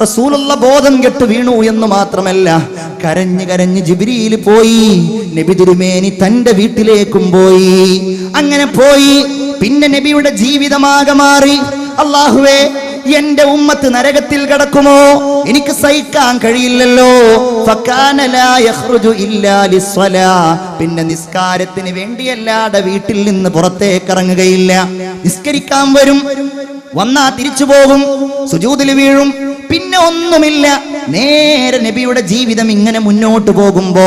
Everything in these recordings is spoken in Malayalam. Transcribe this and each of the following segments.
റസൂലുള്ള ബോധം കെട്ട് വീണു എന്ന് മാത്രമല്ല കരഞ്ഞു കരഞ്ഞ് ജിബിരിയിൽ പോയി നബി തിരുമേനി തന്റെ വീട്ടിലേക്കും പോയി. അങ്ങനെ പോയി പിന്നെ നബിയുടെ ജീവിതമാകെ മാറി. അള്ളാഹുവേ എന്റെ ഉമ്മത്ത് നരകത്തിൽ കിടക്കുമോ? എനിക്ക് സഹിക്കാൻ കഴിയില്ലല്ലോ. പിന്നെ നിസ്കാരത്തിന് വേണ്ടിയല്ലാതെ വീട്ടിൽ നിന്ന് പുറത്തേക്ക് ഇറങ്ങുകയില്ല. നിസ്കരിക്കാൻ വരും. വന്നാ തിരിച്ചു പോകും സുജൂതിൽ വീഴും. പിന്നെ ഒന്നുമില്ല. നേരെ നബിയുടെ ജീവിതം ഇങ്ങനെ മുന്നോട്ട് പോകുമ്പോ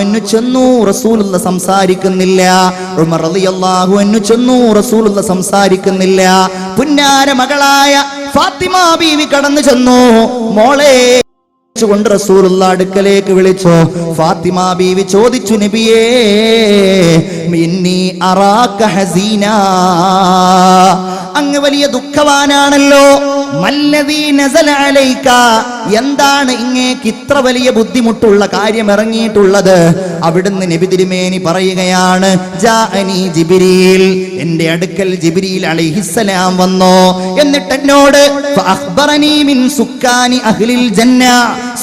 അൻഹു ചെന്നു റസൂലുള്ള സംസാരിക്കുന്നില്ല. ഉമർ അൻഹു ചെന്നു റസൂലുള്ള സംസാരിക്കുന്നില്ല. പുന്നാര മകളായ ഫാത്തിമ ബീവി കടന്നു ചെന്നു. മോളെ കൊണ്ട് റസൂലുള്ള അടുക്കലേക്ക് വിളിച്ചു. ഫാത്തിമ ബീവി ചോദിച്ചു നബിയേ അങ്ങ് വലിയ ദുഃഖവാനാണല്ലോ. എന്താണ് ഇങ്ങേക്ക് ഇത്ര വലിയ ബുദ്ധിമുട്ടുള്ള കാര്യം ഇറങ്ങിയിട്ടുള്ളത്? അവിടുന്ന് നബി തിരുമേനി പറയുകയാണ് എന്റെ അടുക്കൽ ജിബിരിയിൽ അലൈഹിസ്സലാം വന്നു? എന്നിട്ട് എന്നോട് അഹ്ലിൽ ജന്ന.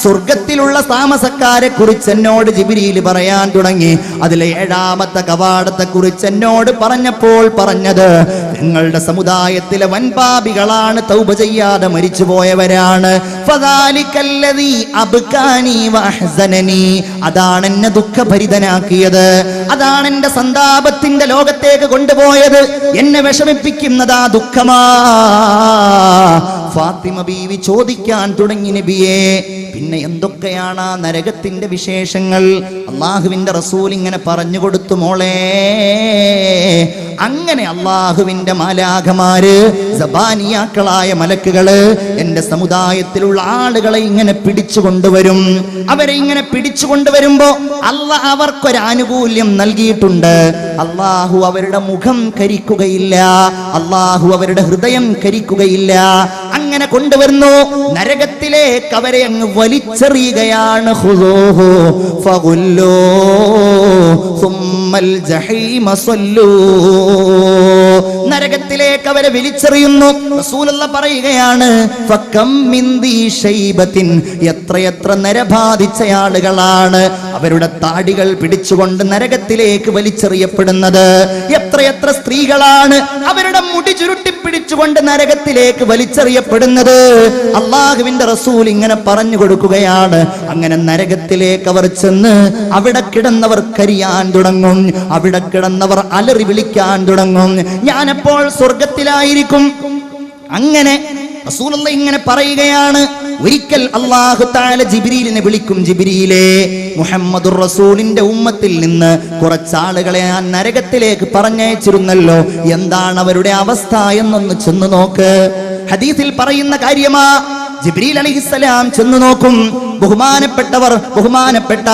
സ്വർഗത്തിലുള്ള താമസക്കാരെ കുറിച്ച് എന്നോട് ജിബിരിയിൽ പറയാൻ തുടങ്ങി. അതിലെ ഏഴാമത്തെ കവാടത്തെ കുറിച്ച് എന്നോട് പറഞ്ഞപ്പോൾ പറഞ്ഞത് നിങ്ങളുടെ സമുദായത്തിലെ വൻപാപികളാണ് തൗപ ചെയ്യാതെ മരിച്ചു അതാണ് എന്നെ ദുഃഖഭരിതനാക്കിയത്. അതാണ് എന്റെ സന്താപത്തിന്റെ ലോകത്തേക്ക് കൊണ്ടുപോയത്. എന്നെ വിഷമിപ്പിക്കുന്നത് ആ ദുഃഖമാ. ഫാത്തിമ ബീവി ചോദിക്കാൻ തുടങ്ങി നബിയെ. പിന്നെ എന്തൊക്കെയാണ് ആ നരകത്തിന്റെ വിശേഷങ്ങൾ? അള്ളാഹുവിന്റെ റസൂൽ ഇങ്ങനെ പറഞ്ഞു കൊടുത്തു മോളെ. അങ്ങനെ അള്ളാഹുവിന്റെ മാലാഖമാര് സബാനിയാക്കളായ മലക്കുകൾ എന്റെ സമുദായത്തിലുള്ള ആളുകളെ ഇങ്ങനെ പിടിച്ചു കൊണ്ടുവരും. അവരെ ഇങ്ങനെ പിടിച്ചു കൊണ്ടുവരുമ്പോ അല്ല അവർക്കൊരു ആനുകൂല്യം നൽകിയിട്ടുണ്ട്. അള്ളാഹു അവരുടെ മുഖം കരിക്കുകയില്ല. അള്ളാഹു അവരുടെ ഹൃദയം കരിക്കുകയില്ല. അങ്ങനെ കൊണ്ടുവരുന്നു. നരകത്തിലേക്ക് അവരെ അങ്ങ് വലിച്ചെറിയുകയാണ്. സുമ്മൽ ജഹീമ സ്വല്ലൂ നരകത്തിലേക്ക് അവരെ വിളിച്ചെറിയുന്നു. റസൂലുള്ള പറയുകയാണ് എത്രയെത്ര നരബാധിച്ച ആളുകളാണ് അവരുടെ താടികൾ പിടിച്ചുകൊണ്ട് നരകത്തിലേക്ക് വലിച്ചെറിയപ്പെടുന്നത്. എത്രയെത്ര സ്ത്രീകളാണ് അവരുടെ മുടി ചുരുട്ടി പിടിച്ചുകൊണ്ട് നരകത്തിലേക്ക് വലിച്ചെറിയപ്പെടുന്നത്? അള്ളാഹുവിന്റെ റസൂൽ ഇങ്ങനെ പറഞ്ഞു കൊടുക്കുകയാണ്. അങ്ങനെ നരകത്തിലേക്ക് അവർ ചെന്ന് അവിടെ കിടന്നവർ കരിയാൻ തുടങ്ങും. അവിടെ കിടന്നവർ അലറി വിളിക്കാൻ തുടങ്ങും. ഞാനപ്പോൾ സ്വർഗത്തിലായിരിക്കും അങ്ങനെ റസൂലുള്ള ഇങ്ങനെ പറയുകയാണ്. ഒരിക്കൽ അള്ളാഹു താല ജിബിരിലിനെ വിളിക്കും ജിബിരിയിലെ മുഹമ്മദ് റസൂലിന്റെ ഉമ്മത്തിൽ നിന്ന് കുറച്ചാളുകളെ ആ നരകത്തിലേക്ക് പറഞ്ഞയച്ചിരുന്നല്ലോ. എന്താണ് അവരുടെ അവസ്ഥ? എന്നൊന്ന് ചെന്ന് നോക്ക്. ഹദീസിൽ പറയുന്ന കാര്യമാ ജിബ്രീൽ അലൈഹിസ്സലാം ചെന്നു നോക്കും. ബഹുമാനപ്പെട്ടവർ ബഹുമാനപ്പെട്ട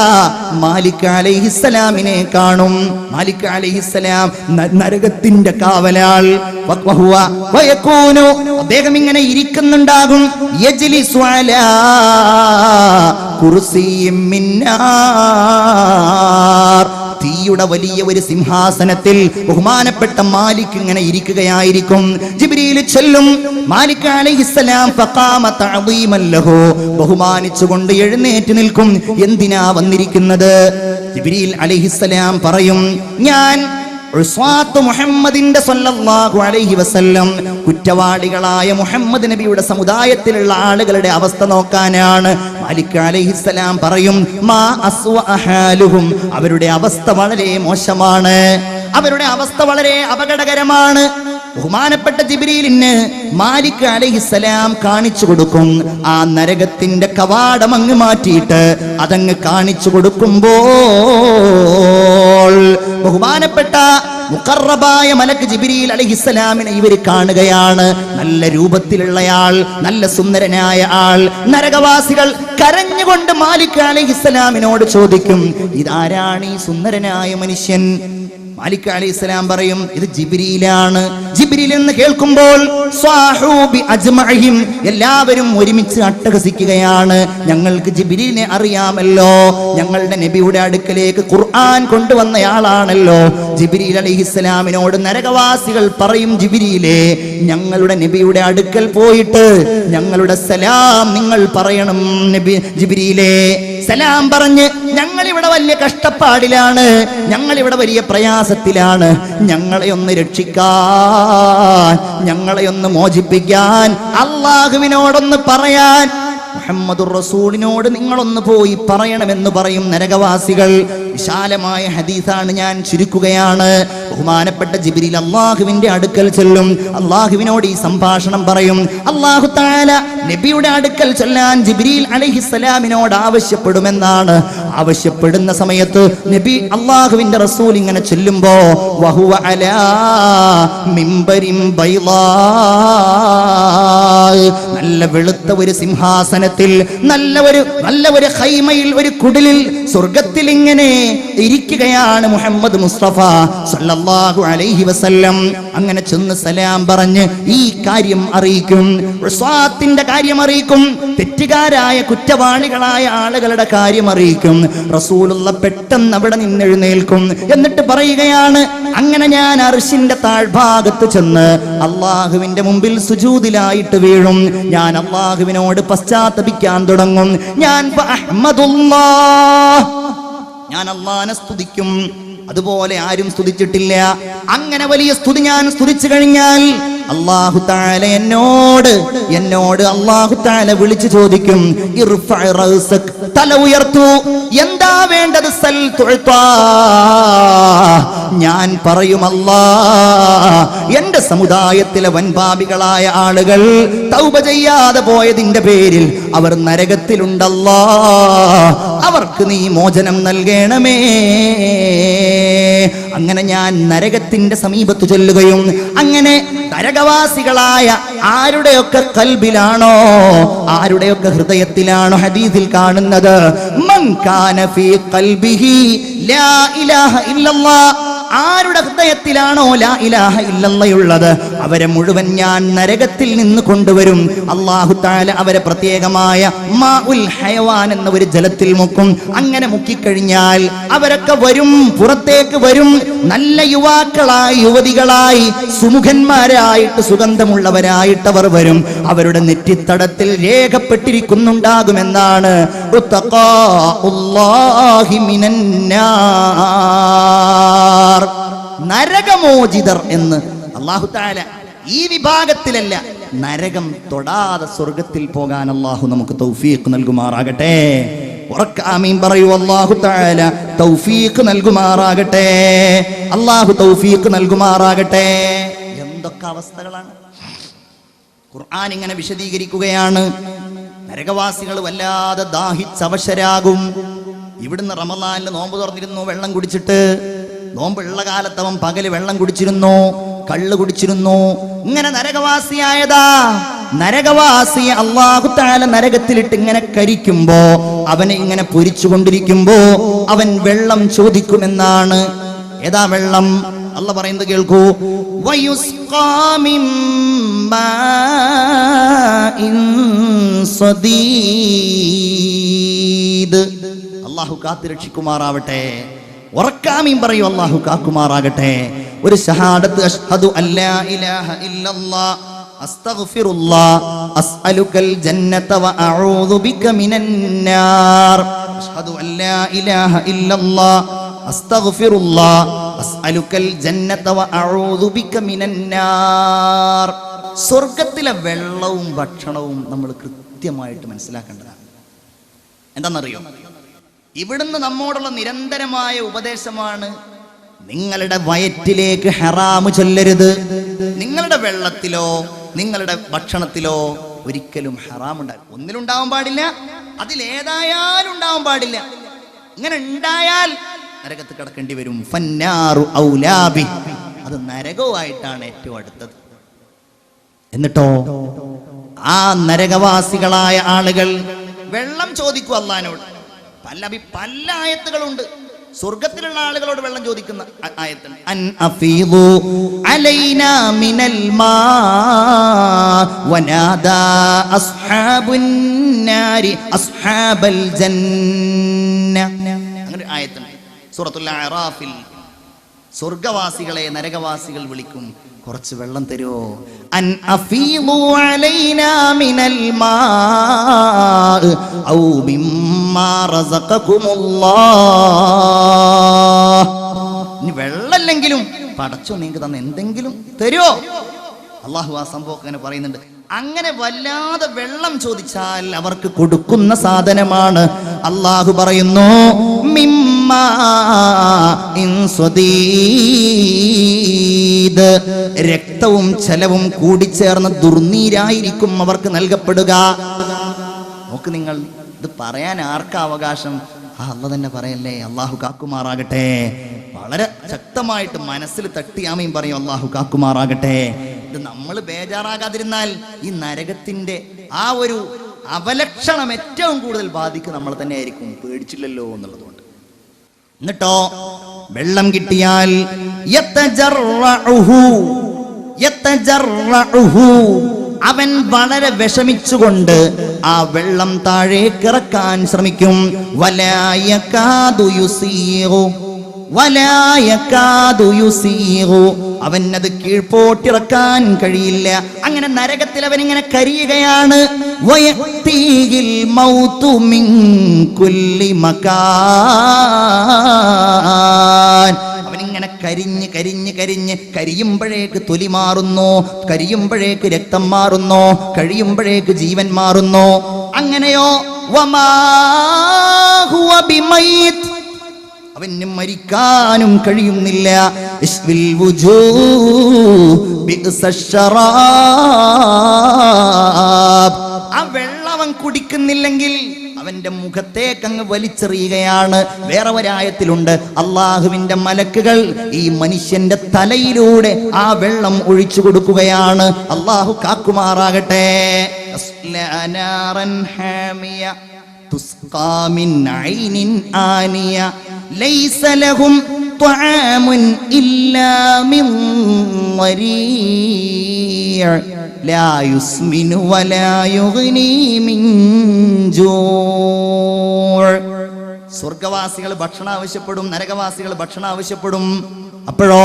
മാലിക് അലൈഹിസ്സലാമിനെ കാണും. മാലിക് അലൈഹിസ്സലാം നരകത്തിന്റെ കാവലാൾ. അദ്ദേഹം ഇങ്ങനെ ഇരിക്കുന്നുണ്ടാകും. കുർസിയും മിന്നാർ തീയുടെ വലിയ ഒരു സിംഹാസനത്തിൽ ബഹുമാനപ്പെട്ട മാലിക് ഇങ്ങനെ ഇരിക്കുകയായിരിക്കും. ജിബ്രീൽ ചെല്ലും. മാലിക് അലൈഹിസ്സലാം ബഹുമാനിച്ചുകൊണ്ട് എഴുന്നേറ്റ് നിൽക്കും. എന്തിനാ വന്നിരിക്കുന്നത്? ജിബ്രീൽ അലൈഹിസ്സലാം പറയും ഞാൻ മുഹമ്മദിന്റെ സല്ലല്ലാഹു അലൈഹി വസല്ലം കുറ്റവാളികളായ മുഹമ്മദ് നബിയുടെ സമുദായത്തിലുള്ള ആളുകളുടെ അവസ്ഥ നോക്കാനാണ് മാലിക് അലൈഹിസ്സലാം പറയും മാ അസ്വ അഹാലുഹും. അവരുടെ അവസ്ഥ വളരെ മോശമാണ്. അവരുടെ അവസ്ഥ വളരെ അപകടകരമാണ്. ബഹുമാനപ്പെട്ട ജിബ്രീലിന് മാലിക് അലൈഹിസ്സലാം കാണിച്ചു കൊടുക്കും. ആ നരകത്തിന്റെ കവാടം അങ്ങ് മാറ്റിയിട്ട് അതങ്ങ് കാണിച്ചു കൊടുക്കുമ്പോൾ ബഹുമാനപ്പെട്ട മുഖറബായ മലക്ക് ജിബിരിയിൽ അലഹിസ്സലാമിനെ ഇവർ കാണുകയാണ്. നല്ല രൂപത്തിലുള്ളയാൾ നല്ല സുന്ദരനായ ആൾ. നരകവാസികൾ കരഞ്ഞുകൊണ്ട് മാലിക് അലഹിസ്സലാമിനോട് ചോദിക്കും ഇതാരാണ് ഈ സുന്ദരനായ മനുഷ്യൻ? മാലിക് അലൈഹി സ്വലാം പറയും ഇത് ജിബിരിയിലാണ് ജിബ്രീൽ എന്ന് കേൾക്കുമ്പോൾ എല്ലാവരും ഒരുമിച്ച് അട്ടഹസിക്കുകയാണ്. ഞങ്ങൾക്ക് ജിബിരിനെ അറിയാമല്ലോ. ഞങ്ങളുടെ നബിയുടെ അടുക്കലേക്ക് ഖുർആൻ കൊണ്ടുവന്നയാളാണല്ലോ. ജിബ്രീൽ അലൈഹിസ്സലാമിനോട് നരകവാസികൾ പറയും ജിബിരിയിലെ ഞങ്ങളുടെ നബിയുടെ അടുക്കൽ പോയിട്ട് ഞങ്ങളുടെ സലാം നിങ്ങൾ പറയണം നബി ജിബിരിയിലെ. സലാം പറഞ്ഞ് ഞങ്ങൾ ഇവിടെ വലിയ കഷ്ടപ്പാടിലാണ് ഞങ്ങൾ ഇവിടെ വലിയ പ്രയാസത്തിലാണ് ഞങ്ങളെ ഒന്ന് രക്ഷിക്കാൻ ഞങ്ങളെ ഒന്ന് മോചിപ്പിക്കാൻ അള്ളാഹുവിനോടൊന്ന് പറയാൻ മുഹമ്മദുർ റസൂലിനോട് നിങ്ങളൊന്ന് പോയി പറയണമെന്ന് പറയും നരകവാസികൾ. വിശാലമായ ഹദീസാണ് ഞാൻ ചുരുക്കുകയാണ്. ബഹുമാനപ്പെട്ട ജിബിരിൽ അള്ളാഹുവിന്റെ അടുക്കൽ ചെല്ലും. അള്ളാഹുവിനോട് ഈ സംഭാഷണം പറയും. അള്ളാഹു താല നബിയുടെ അടുക്കൽ ചെല്ലാൻ ജിബിരിൽ അലഹിസ്സലാമിനോട് ആവശ്യപ്പെടുമെന്നാണ്. ആവശ്യപ്പെടുന്ന സമയത്ത് നബി അള്ളാഹുവിന്റെ റസൂൽ ഇങ്ങനെ ചെല്ലുമ്പോ വഹുവ അലാ മിംബരിം ബൈളാ. നല്ല വെളുത്ത ഒരു സിംഹാസനത്തിൽ നല്ല ഒരു നല്ല ഒരു ഹൈമയിൽ ഒരു കുടിലിൽ സ്വർഗത്തിൽ ഇങ്ങനെ ഇരിക്കുകയാണ് മുഹമ്മദ് മുസ്തഫ സല്ലല്ലാഹു അലൈഹി വസല്ലം. അങ്ങനെ ചെന്ന് സലാം പറഞ്ഞ് ഈ കാര്യം അറിയിക്കും റസ്വാത്തിന്റെ കാര്യം അറിയിക്കും തെറ്റുകാരായ കുറ്റവാളികളായ ആളുകളുടെ കാര്യം അറിയിക്കും. റസൂലുള്ള പെട്ടെന്ന് അവിടെ നിന്നെഴുന്നേൽക്കും. എന്നിട്ട് പറയുകയാണ് അങ്ങനെ ഞാൻ അർഷിന്റെ താഴ്ഭാഗത്ത് ചെന്ന് അള്ളാഹുവിന്റെ മുമ്പിൽ സുജൂതിലായിട്ട് വീഴും ഞാൻ അള്ളാഹുവിനോട് പശ്ചാത്തപിക്കാൻ തുടങ്ങും. ഞാൻ. ഞാൻ അള്ളാനെ സ്തുതിക്കും. അതുപോലെ ആരും സ്തുതിച്ചിട്ടില്ല. അങ്ങനെ വലിയ സ്തുതി ഞാൻ സ്തുതിച്ചു കഴിഞ്ഞാൽ അള്ളാഹു താല എന്നോട് എന്നോട് അള്ളാഹു താല വിളിച്ചു ചോദിക്കും. തല ഉയർത്തു. എന്താ വേണ്ടത് സൽ. ഞാൻ പറയുമല്ല എന്റെ സമുദായത്തിലെ വൻപാപികളായ ആളുകൾ തൗപ ചെയ്യാതെ പോയതിന്റെ പേരിൽ അവർ നരകത്തിലുണ്ടല്ല അവർക്ക് നീ മോചനം നൽകണമേ അങ്ങനെ ഞാൻ നരകത്തിന്റെ സമീപത്ത് ചൊല്ലുകയും അങ്ങനെ നരകവാസികളായ ആരുടെയൊക്കെ കൽബിലാണോ ആരുടെയൊക്കെ ഹൃദയത്തിലാണോ ഹദീസിൽ കാണുന്നത്? മൻ ലാ ഇലാഹ ഇല്ലല്ലാഹ് ആരുടെ ഹൃദയത്തിലാണോ ലാ ഇലാഹ ഇല്ലല്ലയുള്ളത്? അവരെ മുഴുവൻ ഞാൻ നരകത്തിൽ നിന്ന് കൊണ്ടുവരും. അള്ളാഹു താല അവരെ പ്രത്യേകമായ മാ ഉൽ ഹയവാൻ എന്ന ഒരു ജലത്തിൽ മുക്കും. അങ്ങനെ മുക്കിക്കഴിഞ്ഞാൽ അവരൊക്കെ വരും പുറത്തേക്ക് വരും. നല്ല യുവാക്കളായി യുവതികളായി സുമുഖന്മാരായിട്ട് സുഗന്ധമുള്ളവരായിട്ട് അവർ വരും. അവരുടെ നെറ്റിത്തടത്തിൽ രേഖപ്പെട്ടിരിക്കുന്നുണ്ടാകുമെന്നാണ് ഉത്തഖാഉല്ലാഹി മിനന്നാർ. നരകമോചിതർ എന്ന് അള്ളാഹു താല ഈ വിഭാഗത്തിലല്ല നരകം തൊടാതെ സ്വർഗത്തിൽ പോകാൻ അള്ളാഹു നമുക്ക് തൗഫീഖ് നൽകുമാറാകട്ടെ. ഉറക്കാമീൻ പറയൂ അള്ളാഹു താല തൗഫീഖ് നൽകുമാറാകട്ടെ. അള്ളാഹു തൗഫീഖ് നൽകുമാറാകട്ടെ. എന്തൊക്കെ അവസ്ഥകളാണ്? ഖുർആൻ ഇങ്ങനെ വിശദീകരിക്കുകയാണ്. നരകവാസികൾ വല്ലാതെ ദാഹിച്ചവശരാകും. ഇവിടുന്ന് റമലാനിൽ നോമ്പ് തുറന്നിരുന്നു വെള്ളം കുടിച്ചിട്ട് നോമ്പുള്ള കാലത്ത് അവൻ പകൽ വെള്ളം കുടിച്ചിരുന്നു കള്ള് കുടിച്ചിരുന്നു. ഇങ്ങനെ നരകവാസിയായതാ. നരകവാസി അള്ളാഹു താല നരകത്തിലിട്ട് ഇങ്ങനെ കരിക്കുമ്പോ അവനെ ഇങ്ങനെ പൊരിച്ചുകൊണ്ടിരിക്കുമ്പോ അവൻ വെള്ളം ചോദിക്കുമെന്നാണ്. ഏതാ വെള്ളം? അല്ല പറയുന്നത് കേൾക്കൂ. അള്ളാഹു കാത്തു ഉറക്കാമീൻ പറയൂ അള്ളാഹു കാക്കുമാറാകട്ടെ. ഒരു ഷഹാദത്ത് അഷ്ഹദു അല്ലാ ഇലാഹ ഇല്ലല്ലാ അസ്തഗ്ഫിറുല്ലാ അസ്അലുക്കൽ ജന്നത വഅഊദു ബിക മിനന്നാർ അഷ്ഹദു അല്ലാ ഇലാഹ ഇല്ലല്ലാ അസ്തഗ്ഫിറുല്ലാ അസ്അലുക്കൽ ജന്നത വഅഊദു ബിക മിനന്നാർ സ്വർഗത്തിലെ വെള്ളവും ഭക്ഷണവും നമ്മൾ കൃത്യമായിട്ട് മനസ്സിലാക്കേണ്ടതാണ്. എന്താണെന്നറിയോ? ഇവിടുന്ന് നമ്മോടുള്ള നിരന്തരമായ ഉപദേശമാണ് നിങ്ങളുടെ വയറ്റിലേക്ക് ഹറാമ് ചൊല്ലരുത്. നിങ്ങളുടെ വെള്ളത്തിലോ നിങ്ങളുടെ ഭക്ഷണത്തിലോ ഒരിക്കലും ഹെറാം ഉണ്ടാകും ഒന്നിലുണ്ടാവാൻ പാടില്ല അതിലേതായാലും ഉണ്ടാവാൻ പാടില്ല. ഇങ്ങനെ ഉണ്ടായാൽ നരകത്ത് കിടക്കേണ്ടി വരും. ഫന്നാറു ഔലാബി. അത് നരകവുമായിട്ടാണ് ഏറ്റവും അടുത്തത്. എന്നിട്ടോ ആ നരകവാസികളായ ആളുകൾ വെള്ളം ചോദിക്കും അള്ളഹാനോട്. പല പല ആയത്തുകളുണ്ട്. സ്വർഗത്തിലുള്ള ആളുകളോട് വെള്ളം ചോദിക്കുന്ന ആയത്തുണ്ട്. അൻ അഫീദു മിനൽ മാ വനാദാ അസ്ഹാബൽ ജന്ന അങ്ങനെ സൂറത്തുൽ അറാഫിൽ സ്വർഗവാസികളെ നരകവാസികൾ വിളിക്കും. കുറച്ച് വെള്ളം തരുമോ അൻ അഫീദു അലൈനാ മിനൽ ഔ വെള്ളമില്ലെങ്കിലും പടച്ചോ നിങ്ങൾക്ക് തന്ന എന്തെങ്കിലും തരുമോ അള്ളാഹു ആ സംഭവം അങ്ങനെ പറയുന്നുണ്ട്. അങ്ങനെ വല്ലാതെ വെള്ളം ചോദിച്ചാൽ അവർക്ക് കൊടുക്കുന്ന സാധനമാണ്. അള്ളാഹു പറയുന്നു മിമ്മാ. രക്തവും ചെലവും കൂടിച്ചേർന്ന് ദുർനീരായിരിക്കും അവർക്ക് നൽകപ്പെടുക. നോക്ക് നിങ്ങൾ ഇത് പറയാൻ ആർക്കാ അവകാശം? അല്ല തന്നെ പറയല്ലേ അള്ളാഹു കാക്കുമാറാകട്ടെ. വളരെ ശക്തമായിട്ട് മനസ്സിൽ തട്ടിയാമയും പറയും അള്ളാഹു കാക്കുമാറാകട്ടെ. ഇത് നമ്മൾ ബേജാറാകാതിരുന്നാൽ ഈ നരകത്തിന്റെ ആ ഒരു അവലക്ഷണം ഏറ്റവും കൂടുതൽ ബാധിക്കും നമ്മൾ തന്നെ ആയിരിക്കും പേടിച്ചില്ലല്ലോ എന്നുള്ളതുകൊണ്ട്. എന്നിട്ടോ വെള്ളം കിട്ടിയാൽ. അവൻ വളരെ വിഷമിച്ചുകൊണ്ട് ആ വെള്ളം താഴേക്കിറക്കാൻ ശ്രമിക്കും വലായ യുസീറു. യുസീറു. അവനത് കീഴ്പോട്ടിറക്കാൻ കഴിയില്ല അങ്ങനെ നരകത്തിൽ അവൻ ഇങ്ങനെ കരിയുകയാണ് അവനിങ്ങനെ കരിഞ്ഞ് കരിഞ്ഞ് കരിഞ്ഞ് കരിയുമ്പോഴേക്ക് തൊലി മാറുന്നു കരിയുമ്പോഴേക്ക് രക്തം മാറുന്നു കഴിയുമ്പോഴേക്ക് ജീവൻ മാറുന്നു അങ്ങനെയോ വമാ ഹുവ. അവന് മരിക്കാനും കഴിയുന്നില്ല. ആ വെള്ളം കുടിക്കുന്നില്ലെങ്കിൽ അവന്റെ മുഖത്തേക്ക് അങ്ങ് വലിച്ചെറിയുകയാണ്. വേറെ ഒരായത്തിലുണ്ട് അള്ളാഹുവിന്റെ മലക്കുകൾ ഈ മനുഷ്യന്റെ തലയിലൂടെ ആ വെള്ളം ഒഴിച്ചു കൊടുക്കുകയാണ്. അള്ളാഹു കാക്കുമാറാകട്ടെ. നാറൻ ഹാമിയ تسقى من عين آنية ليس لهم طعام إلا من ضريع لا يسمن ولا يغني من جوع സ്വർഗവാസികൾ ഭക്ഷണം ആവശ്യപ്പെടും നരകവാസികൾ ഭക്ഷണം ആവശ്യപ്പെടും അപ്പോഴോ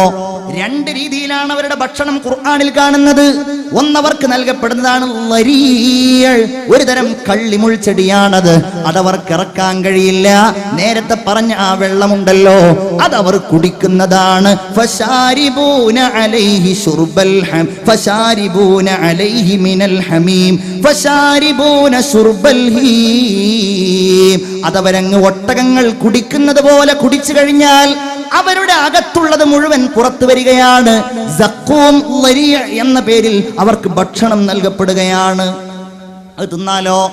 രണ്ട് രീതിയിലാണ് അവരുടെ ഭക്ഷണം ഖുർആാനിൽ കാണുന്നത്. ഒന്നവർക്ക് നൽകപ്പെടുന്നതാണ്. ഒരു തരം കള്ളിമുൾ ചെടിയാണത്. അതവർക്ക് ഇറക്കാൻ കഴിയില്ല. നേരത്തെ പറഞ്ഞ ആ വെള്ളമുണ്ടല്ലോ. അതവർ കുടിക്കുന്നതാണ്. അതവരങ്ങ് ഒട്ടകങ്ങൾ കുടിക്കുന്നത് പോലെ കുടിച്ചു കഴിഞ്ഞാൽ അവരുടെ അകത്തുള്ളത് മുഴുവൻ പുറത്തു വരികയാണ്. എന്ന പേരിൽ അവർക്ക് ഭക്ഷണം നൽകപ്പെടുകയാണ്. അത് തിന്നാലോ?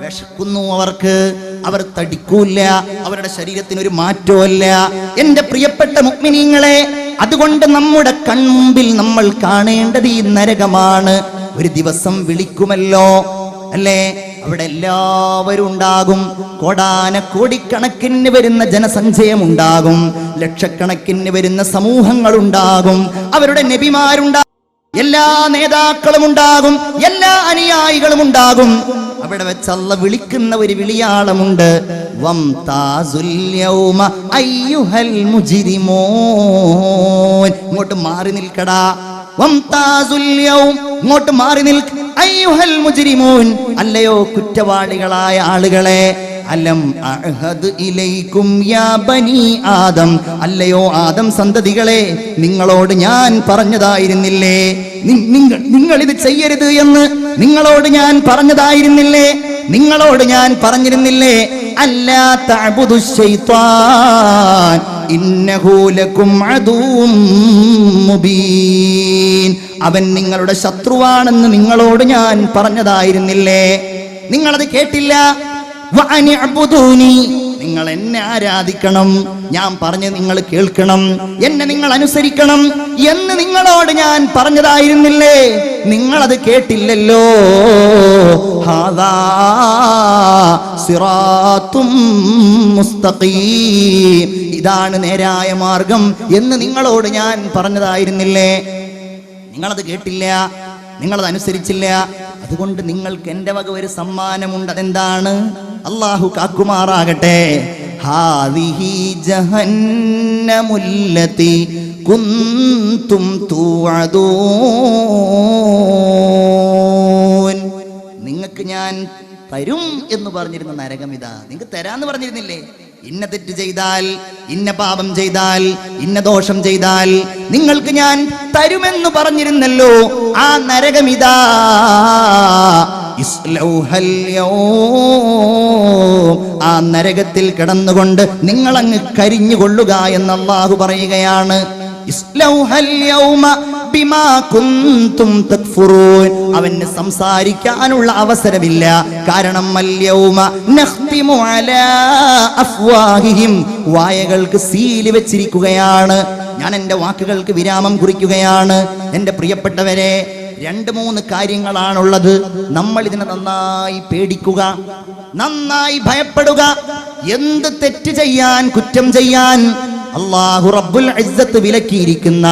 വിശക്കുന്നു അവർക്ക്. അവർ തടിക്കൂല്ല. അവരുടെ ശരീരത്തിന് ഒരു മാറ്റമല്ല എന്റെ പ്രിയപ്പെട്ട മുക്മിനീങ്ങളെ അതുകൊണ്ട് നമ്മുടെ കൺമുമ്പിൽ നമ്മൾ കാണേണ്ടത് ഈ നരകമാണ്. ഒരു ദിവസം വിളിക്കുമല്ലോ? അല്ലേ? അവിടെ എല്ലാവരും ഉണ്ടാകും. കോടാന കോടിക്കണക്കിന് വരുന്ന ജനസഞ്ചയം ഉണ്ടാകും ലക്ഷക്കണക്കിന് വരുന്ന സമൂഹങ്ങൾ ഉണ്ടാകും അവരുടെ നബിമാരുണ്ടാകും. എല്ലാ നേതാക്കളും ഉണ്ടാകും. എല്ലാ അനുയായികളും ഉണ്ടാകും. അവിടെ വെച്ച് വിളിക്കുന്ന ഒരു വിളിയാളമുണ്ട്. വം യൗമ അയ്യുഹൽ മുജ്രിമൂൻ. ഇങ്ങോട്ട് മാറി നിൽക്കടാ. വം യൗം. ഇങ്ങോട്ട് മാറി നിൽക്ക് അയ്യുഹൽ മുജ്രിമൂൻ. അല്ലയോ കുറ്റവാളികളായ ആളുകളെ അലം അഹദ് ഇലൈക്കും യാ ബനി ആദം. അല്ലയോ ആദം സന്തതികളെ നിങ്ങളോട് ഞാൻ പറഞ്ഞതായിരുന്നില്ലേ? നിങ്ങൾ നിങ്ങൾ ഇത് ചെയ്യരുത് എന്ന് നിങ്ങളോട് ഞാൻ പറഞ്ഞതായിരുന്നില്ലേ? നിങ്ങളോട് ഞാൻ പറഞ്ഞിരുന്നില്ലേ? ഇന്നഹു ലക്കും അദൂം മുബീൻ. അവൻ നിങ്ങളുടെ ശത്രുവാണെന്ന് നിങ്ങളോട് ഞാൻ പറഞ്ഞതായിരുന്നില്ലേ? നിങ്ങളത് കേട്ടില്ല? നിങ്ങൾ എന്നെ ആരാധിക്കണം ഞാൻ പറഞ്ഞ് നിങ്ങൾ കേൾക്കണം എന്നെ നിങ്ങൾ അനുസരിക്കണം എന്ന് നിങ്ങളോട് ഞാൻ പറഞ്ഞതായിരുന്നില്ലേ? നിങ്ങളത് കേട്ടില്ലല്ലോ. ഇതാണ് നേരായ മാർഗം എന്ന് നിങ്ങളോട് ഞാൻ പറഞ്ഞതായിരുന്നില്ലേ? നിങ്ങളത് കേട്ടില്ല നിങ്ങളത് അനുസരിച്ചില്ല. അതുകൊണ്ട് നിങ്ങൾക്ക് എന്റെ വക ഒരു സമ്മാനമുണ്ട്. അതെന്താണ്? അള്ളാഹു കാക്കുമാറാകട്ടെ. ഹാദിഹി കുന്തും നിങ്ങൾക്ക് ഞാൻ തരും എന്ന് പറഞ്ഞിരുന്ന നരകം ഇതാ. നിങ്ങൾക്ക് തരാന്ന് പറഞ്ഞിരുന്നില്ലേ? ഇന്ന തെറ്റ് ചെയ്താൽ ഇന്ന പാപം ചെയ്താൽ ഇന്ന ദോഷം ചെയ്താൽ നിങ്ങൾക്ക് ഞാൻ തരുമെന്ന് പറഞ്ഞിരുന്നല്ലോ. ആ നരകമിതാ. ആ നരകത്തിൽ കിടന്നുകൊണ്ട് നിങ്ങളങ്ങ് കരിഞ്ഞുകൊള്ളുക എന്ന് പറയുകയാണ്. അവന് സംസാരിക്കാനുള്ള അവസരമില്ല. കാരണം വായകൾക്ക് സീൽ വെച്ചിരിക്കുകയാണ്. ഞാൻ എന്റെ വാക്കുകൾക്ക് വിരാമം കുറിക്കുകയാണ്. എന്റെ പ്രിയപ്പെട്ടവരെ രണ്ട് മൂന്ന് കാര്യങ്ങളാണുള്ളത്. നമ്മൾ ഇതിനെ നന്നായി പേടിക്കുക നന്നായി ഭയപ്പെടുക. എന്ത് തെറ്റ് ചെയ്യാൻ കുറ്റം ചെയ്യാൻ അള്ളാഹു റബ്ബുൽ ഇസ്സത്ത് വിലക്കിയിരിക്കുന്ന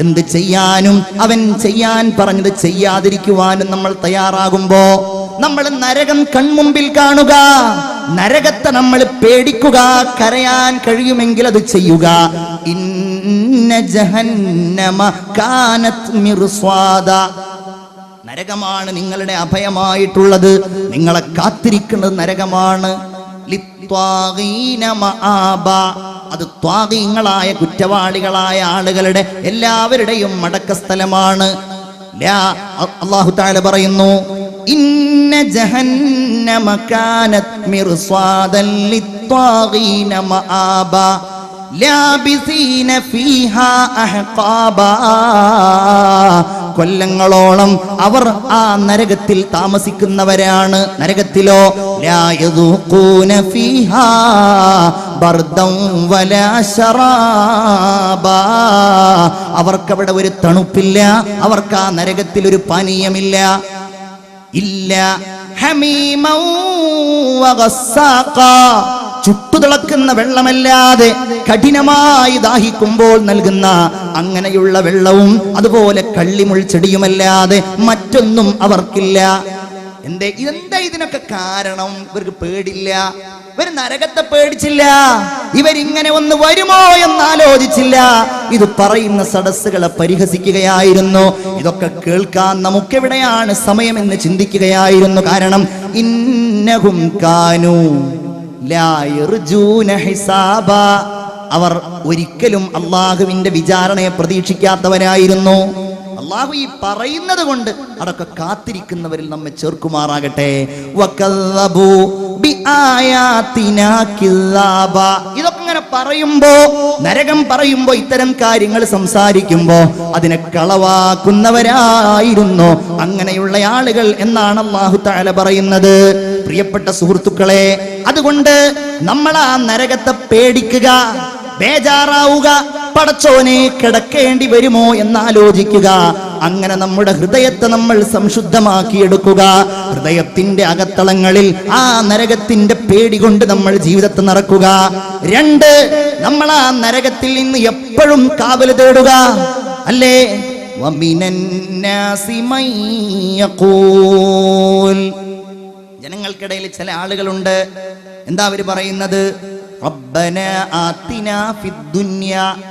എന്ത് ചെയ്യാനും അവൻ ചെയ്യാൻ പറഞ്ഞത് ചെയ്യാതിരിക്കുവാനും നമ്മൾ തയ്യാറാകുമ്പോ നമ്മൾ നരകം കൺമുമ്പിൽ കാണുക നരകത്തെ നമ്മൾ പേടിക്കുക കരയാൻ കഴിയുമെങ്കിൽ അത് ചെയ്യുക. ഇന്ന ജഹന്നമ നരകമാണ് നിങ്ങളുടെ അഭയമായിട്ടുള്ളത്. നിങ്ങളെ കാത്തിരിക്കുന്നത് നരകമാണ്. അത് ത്വാഗീങ്ങളായ കുറ്റവാളികളായ ആളുകളുടെ എല്ലാവരുടെയും മടക്ക സ്ഥലമാണ് ലാ, അല്ലാഹു താല പറയുന്നു ഇന്ന ജഹന്നമ കാനത് മിർസ്വാദൽ ലിത്വാഗീന മആബ. കൊല്ലങ്ങളോളം അവർ ആ നരകത്തിൽ താമസിക്കുന്നവരാണ്. നരകത്തിലോ അവർക്കവിടെ ഒരു തണുപ്പില്ല അവർക്ക് ആ നരകത്തിൽ ഒരു പാനീയമില്ല ഇല്ല ഹമീമൗ. ചുട്ടുതിളക്കുന്ന വെള്ളമല്ലാതെ കഠിനമായി ദാഹിക്കുമ്പോൾ നൽകുന്ന അങ്ങനെയുള്ള വെള്ളവും അതുപോലെ കള്ളിമുൾ ചെടിയുമല്ലാതെ മറ്റൊന്നും അവർക്കില്ല. എന്തേ ഇതെന്താ ഇതിനൊക്കെ കാരണം? ഇവർക്ക് പേടില്ല. ഇവർ നരകത്തെ പേടിച്ചില്ല. ഇവരിങ്ങനെ ഒന്ന് വരുമോ എന്ന് ആലോചിച്ചില്ല. ഇത് പറയുന്ന സദസ്സുകളെ പരിഹസിക്കുകയായിരുന്നു. ഇതൊക്കെ കേൾക്കാൻ നമുക്കെവിടെയാണ് സമയമെന്ന് ചിന്തിക്കുകയായിരുന്നു. കാരണം ഇന്നഹും കാനു അവർ ഒരിക്കലും അള്ളാഹുവിന്റെ വിചാരണയെ പ്രതീക്ഷിക്കാത്തവരായിരുന്നു. അള്ളാഹു ഈ പറയുന്നത് കൊണ്ട് അതൊക്കെ കാത്തിരിക്കുന്നവരിൽ നമ്മെ ചേർക്കുമാറാകട്ടെ. ഇതൊക്കെ ഇങ്ങനെ പറയുമ്പോ നരകം പറയുമ്പോ ഇത്തരം കാര്യങ്ങൾ സംസാരിക്കുമ്പോ അതിനെ കളവാക്കുന്നവരായിരുന്നു. അങ്ങനെയുള്ള ആളുകൾ എന്നാണ് അള്ളാഹു താല പറയുന്നത്. പ്രിയപ്പെട്ട സുഹൃത്തുക്കളെ അതുകൊണ്ട് നമ്മൾ ആ നരകത്തെ പേടിക്കുക ബേജാറാവുക പടച്ചോനെ കിടക്കേണ്ടി വരുമോ എന്നാലോചിക്കുക. അങ്ങനെ നമ്മുടെ ഹൃദയത്തെ നമ്മൾ സംശുദ്ധമാക്കി എടുക്കുക ഹൃദയത്തിന്റെ അകത്തളങ്ങളിൽ ആ നരകത്തിന്റെ പേടി കൊണ്ട് നമ്മൾ ജീവിതത്തെ നിറക്കുക രണ്ട് നമ്മൾ ആ നരകത്തിൽ നിന്ന് എപ്പോഴും കാവൽ തേടുക. അല്ലേ? ജനങ്ങൾക്കിടയിൽ ചില ആളുകളുണ്ട്. എന്താ അവർ പറയുന്നത്?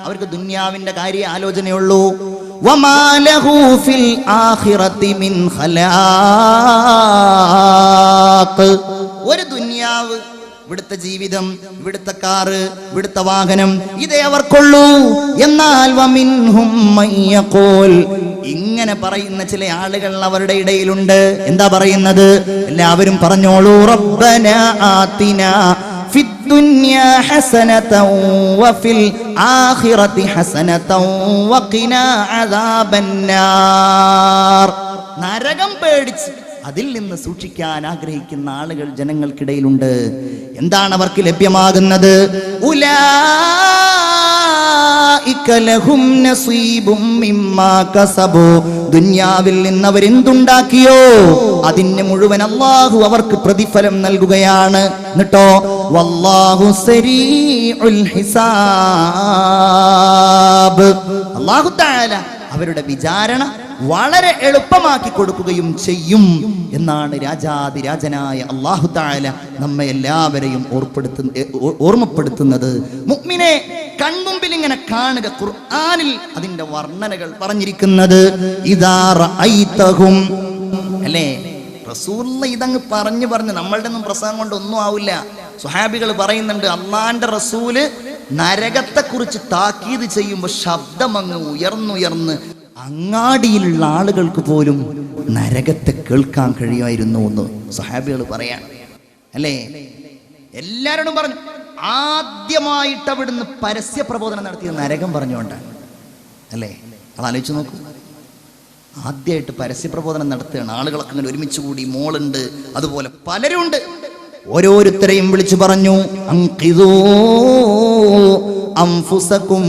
അവർക്ക് ദുന്യാവിന്റെ കാര്യ ആലോചനയുള്ളൂ. ഫിൽ ആഖിറതി മിൻ ഖലാഖ്. ഒരു ദുന്യാവ് ഇവിടുത്തെ ജീവിതം ഇവിടുത്തെ കാറ് ഇവിടുത്തെ വാഹനം ഇതേ അവർക്കുള്ളൂ. എന്നാൽ ഇങ്ങനെ പറയുന്ന ചില ആളുകൾ അവരുടെ ഇടയിലുണ്ട്. എന്താ പറയുന്നത്? എല്ലാവരും പറഞ്ഞോളൂ റബ്ബന അദാബന്നാർ നരകം പേടിച്ച് അതിൽ നിന്ന് സൂക്ഷിക്കാൻ ആഗ്രഹിക്കുന്ന ആളുകൾ ജനങ്ങൾക്കിടയിലുണ്ട്. എന്താണ് അവർക്ക് ലഭ്യമാകുന്നത്. ദുന്യാവിൽ നിന്ന് അവരെന്തുണ്ടാക്കിയോ അതിന് മുഴുവൻ അള്ളാഹു അവർക്ക് പ്രതിഫലം നൽകുകയാണ്. എന്നിട്ടോ? വല്ലാഹു ഹിസാബ്. അള്ളാഹു താല അവരുടെ വിചാരണ വളരെ എളുപ്പമാക്കി കൊടുക്കുകയും ചെയ്യും എന്നാണ് രാജാതിരാജനായ അള്ളാഹു താല നമ്മെ എല്ലാവരെയും ഓർപ്പെടുത്തു ഓർമ്മപ്പെടുത്തുന്നത്. മുഅ്മിനെ കൺമുമ്പിൽ ഇങ്ങനെ കാണുക ഖുർആാനിൽ അതിന്റെ വർണനകൾ പറഞ്ഞിരിക്കുന്നത് ഇതാറും അല്ലേ? ഇതങ്ങ് പറഞ്ഞു പറഞ്ഞ് നമ്മളുടെ ഒന്നും പ്രസംഗം കൊണ്ട് ഒന്നും ആവില്ല. സുഹാബികൾ പറയുന്നുണ്ട് അള്ളാന്റെ റസൂൽ നരകത്തെ കുറിച്ച് താക്കീത് ചെയ്യുമ്പോൾ ശബ്ദം അങ്ങ് ഉയർന്നുയർന്ന് അങ്ങാടിയിലുള്ള ആളുകൾക്ക് പോലും നരകത്തെ കേൾക്കാൻ കഴിയുമായിരുന്നു എന്ന് സഹാബികൾ പറയാണ് അല്ലേ? എല്ലാവരോടും പറഞ്ഞു ആദ്യമായിട്ട് അവിടുന്ന് പരസ്യ പ്രബോധനം നടത്തിയ നരകം പറഞ്ഞുകൊണ്ടാണ് അല്ലേ? അത് ആലോചിച്ച് നോക്കൂ. ആദ്യമായിട്ട് പരസ്യ പ്രബോധനം നടത്തുകയാണ് ആളുകളൊക്കെ ഇങ്ങനെ ഒരുമിച്ച് കൂടി മോളുണ്ട് അതുപോലെ പലരും ഉണ്ട് ഓരോരുത്തരെയും വിളിച്ചു പറഞ്ഞു അങ്കിതോ അംഫുസക്കും